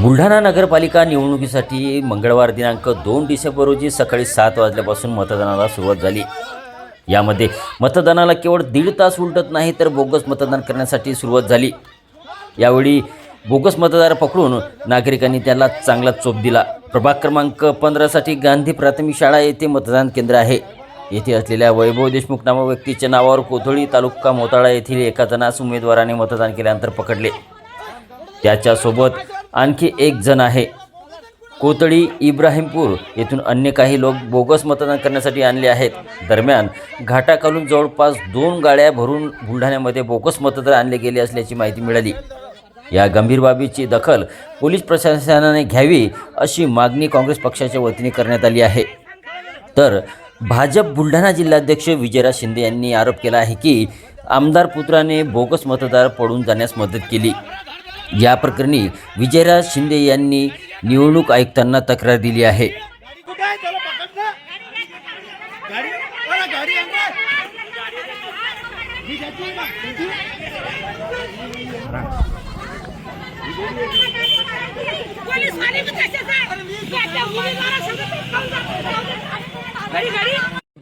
बुलढाणा नगरपालिका निवडणुकीसाठी मंगळवार दिनांक दोन डिसेंबर रोजी सकाळी सात वाजल्यापासून मतदानाला सुरुवात झाली. यामध्ये मतदानाला केवळ दीड तास उलटत नाही तर बोगस मतदान करण्यासाठी सुरुवात झाली. यावेळी बोगस मतदार पकडून नागरिकांनी त्याला चांगला चोप दिला. प्रभाग क्रमांक पंधरासाठी गांधी प्राथमिक शाळा येथे मतदान केंद्र आहे. येथे असलेल्या वैभव देशमुख नामक व्यक्तीच्या नावावर कोथळी तालुका मोताळा येथील एका जणास उमेदवाराने मतदान केल्यानंतर पकडले. त्याच्यासोबत आणखी एक जण आहे. कोतळी इब्राहिमपूर येथून अन्य काही लोक बोगस मतदान करण्यासाठी आणले आहेत. दरम्यान घाटाखालून जवळपास दोन गाड्या भरून बुलढाण्यामध्ये बोगस मतदार आणले गेले असल्याची माहिती मिळाली. या गंभीर बाबीची दखल पोलीस प्रशासनाने घ्यावी अशी मागणी काँग्रेस पक्षाच्या वतीने करण्यात आली आहे. तर भाजप बुलढाणा जिल्हाध्यक्ष विजयराज शिंदे यांनी आरोप केला आहे की आमदार पुत्राने बोगस मतदार पडून जाण्यास मदत केली. या प्रकरणी विजयराज शिंदे यांनी निवडणूक आयुक्तांना तक्रार दिली आहे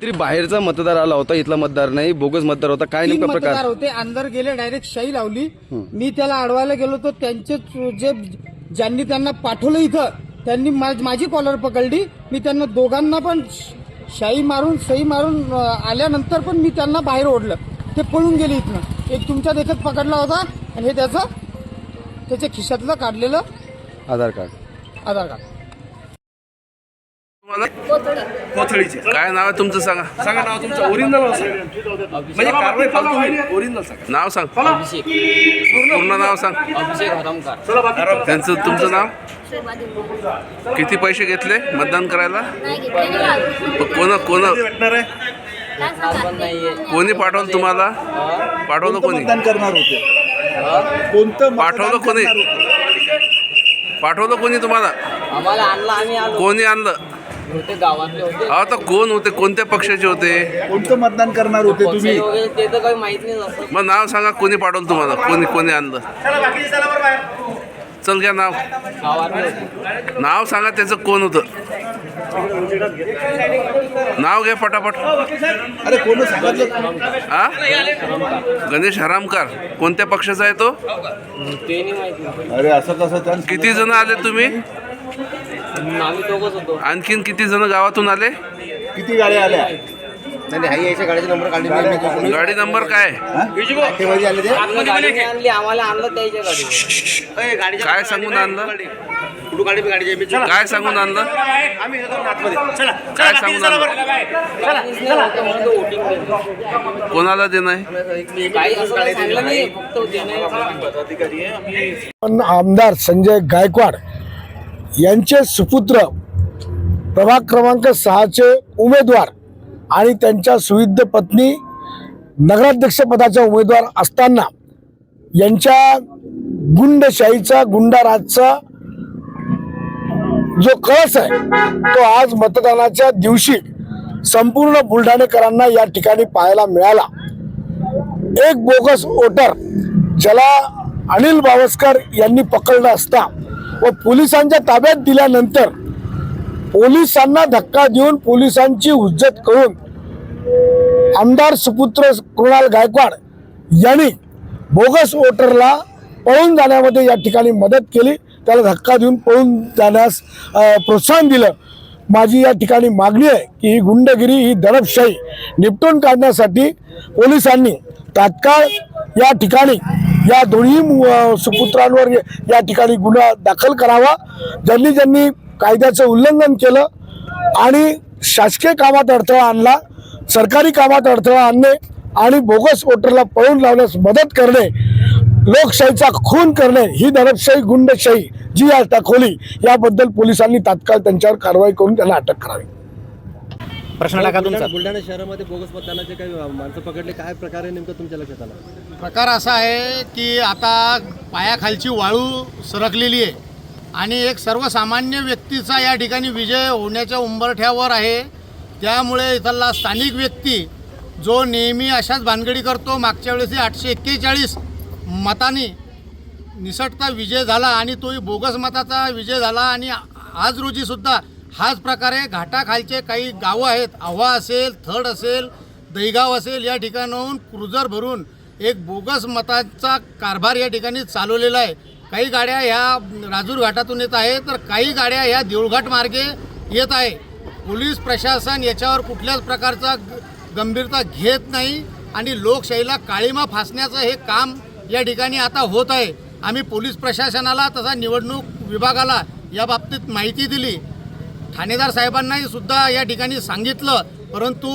तरी बाहेरचा मतदार आला होता इथला मतदार नाही बोगस मतदार होता काय तीन नेमका मतदार प्रकार होते अंदर गेले डायरेक्ट शाई लावली. मी त्याला अडवायला गेलो तर त्यांचे जे ज्यांनी त्यांना पाठवलं इथं त्यांनी मा- माझी कॉलर पकडली. मी त्यांना दोघांना पण शाई मारून सही मारून अं, आल्यानंतर पण मी त्यांना बाहेर ओढलं. ते पळून गेले इथनं. एक तुमच्या देखत पकडला होता आणि हे त्याचं त्याच्या खिशातलं काढलेलं आधार कार्ड. आधार कार्ड. कोथळीचे. काय नाव आहे तुमचं सांगा. सांगा नाव तुमचं. ओरिजिनल सांगा. म्हणजे कारवाई फालतू होईल ओरिजिनल सांगा. नाव सांग. पूर्ण नाव सांग. त्यांचं तुमचं नाव? किती पैसे घेतले मतदान करायला? कोण कोण कोणी पाठवलं तुम्हाला? पाठवलं कोणी? मतदान करणार होते? कोणतं पाठवलं कोणी? पाठवलं कोणी तुम्हाला? आम्हाला आणलं आम्ही आलो. कोणी आणलं? होते गावातले होते. अहो तर कोण होते? कोणत्या पक्षाचे होते? कोणतं मतदान करणार होते तुम्ही? ते तर काही माहीत नाही असं मग नाव सांगा कोणी पाठवलं तुम्हाला? कोणी कोणी आणलं? चल घ्या नाव. गावातले होते. नाव सांगा त्याचं कोण होतं? नाव घ्या पटापट. अरे कोण सांगितलं हा? गणेश हरामकार. कोणत्या पक्षाचा आहे तो? ते नाही माहीत. नाही. अरे असं कसं? त्या किती जण आले तुम्ही? आम्ही दोघच होतो. आणखीन किती जण गावातून आले? किती गाड्या आल्या? गाडी नंबर काय? गाडी आणली आम्हाला आणलं त्याच्या गाडी काय सांगून आणलं? काय सांगून आणलं? काय सांगून आणलं? काहीच नाही होतं म्हणून तो वोटिंग केलं. कोणाला देणं आहे काही असं काही सांगलं नाही फक्त पण आमदार संजय गायकवाड यांचे सुपुत्र प्रभाग क्रमांक सहाचे उमेदवार आणि त्यांच्या सुविध पत्नी नगराध्यक्षपदाच्या उमेदवार असताना यांच्या गुंडशाहीचा गुंडाराजचा जो कळस आहे तो आज मतदानाच्या दिवशी संपूर्ण बुलढाणेकरांना या ठिकाणी पाहायला मिळाला. एक बोगस वोटर ज्याला अनिल बावस्कर यांनी पकडलं असता व पोलिसांच्या ताब्यात दिल्यानंतर पोलिसांना धक्का देऊन पोलिसांची हुज्जत करून आमदार सुपुत्र कृणाल गायकवाड यांनी बोगस वोटरला पळून जाण्यामध्ये या ठिकाणी मदत केली. त्याला धक्का देऊन पळून जाण्यास प्रोत्साहन दिलं. माझी या ठिकाणी मागणी आहे की ही गुंडगिरी ही दडपशाही निपटून काढण्यासाठी पोलिसांनी तात्काळ या ठिकाणी या दोन्ही सुपुत्रांवर या ठिकाणी गुन्हा दाखल करावा. ज्यांनी ज्यांनी कायद्याचं उल्लंघन केलं आणि शासकीय कामात अडथळा आणला सरकारी कामात अडथळा आणणे आणि बोगस वोटरला पळून लावण्यास मदत करणे लोकशाहीचा खून करणे ही दडपशाही गुंडशाही जी आज दाखवली याबद्दल पोलिसांनी तात्काळ त्यांच्यावर कारवाई करून त्यांना अटक करावी. बुलढाणा शहरामध्ये बोगस मतदानाचे काही माणसं पकडले काय प्रकारे नेमकं तुमच्या लक्षात आलं? प्रकार असा आहे की आता पायाखालची वाळू सरकलेली आहे आणि एक सर्वसामान्य व्यक्तीचा या ठिकाणी विजय होण्याच्या उंबरठ्यावर आहे. त्यामुळे इथला स्थानिक व्यक्ती जो नेहमी अशाच भानगडी करतो मागच्या वेळेस आठशे एक्केचाळीस मतांनी निसटता विजय झाला आणि तोही बोगस मताचा विजय झाला आणि आज रोजी सुद्धा हाच प्रकारे घाटाखालचे काही गावं आहेत. आव्हा असेल थड असेल दहीगाव असेल या ठिकाणाहून क्रुझर भरून एक बोगस मतांचा कारभार या ठिकाणी चालवलेला आहे. काही गाड्या ह्या राजूर घाटातून येत आहे तर काही गाड्या ह्या देऊळघाट मार्गे येत आहे. पोलीस प्रशासन याच्यावर कुठल्याच प्रकारचा गंभीरता घेत नाही आणि लोकशाहीला काळीमा फासण्याचं हे काम या ठिकाणी आता होत आहे. आम्ही पोलीस प्रशासनाला तसा निवडणूक विभागाला या बाबतीत माहिती दिली. ठाणेदार साहेबांनाही सुद्धा या ठिकाणी सांगितलं परंतु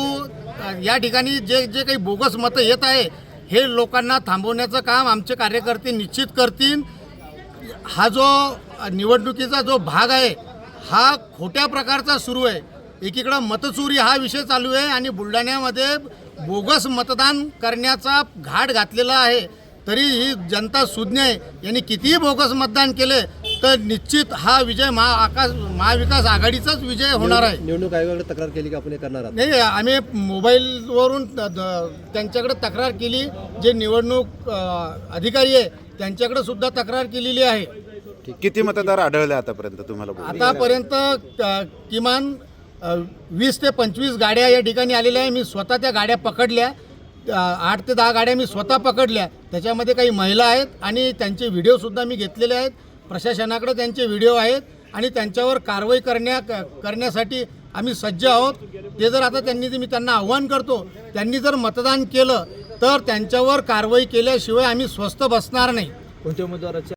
या ठिकाणी जे जे काही बोगस मतं येत आहे हे लोकांना थांबवण्याचं काम आमचे कार्यकर्ते निश्चित करतील. हा जो निवडणुकीचा जो भाग आहे हा खोट्या प्रकारचा सुरू आहे. एकीकडं मतचोरी हा विषय चालू आहे आणि बुलढाण्यामध्ये बोगस मतदान करण्याचा घाट घातलेला आहे. तरी ही जनता सुज्ञ आहे. यांनी कितीही बोगस मतदान केले तर निश्चित हा विजय महा आकाश महाविकास आघाडीचाच विजय होणार आहे. निवडणूक आयोगाकडे तक्रार केली की आपण हे करणार आहात? नाही आम्ही मोबाईलवरून त्यांच्याकडे तक्रार केली. जे निवडणूक अधिकारी आहे त्यांच्याकडे सुद्धा तक्रार केलेली आहे. किती मतदार आढळले आतापर्यंत तुम्हाला आतापर्यंत किमान वीस ते पंचवीस गाड्या या ठिकाणी आलेल्या आहे. मी स्वतः त्या गाड्या पकडल्या. आठ ते दहा गाड्या मी स्वतः पकडल्या. त्याच्यामध्ये काही महिला आहेत आणि त्यांचे व्हिडिओसुद्धा मी घेतलेले आहेत. प्रशासनाकडे त्यांचे व्हिडिओ आहेत आणि त्यांच्यावर कारवाई करण्या करण्यासाठी आम्ही सज्ज आहोत. ते जर आता त्यांनी मी त्यांना आव्हान करतो त्यांनी जर मतदान केलं तर त्यांच्यावर कारवाई केल्याशिवाय आम्ही स्वस्थ बसणार नाही. कोणत्या उमेदवाराच्या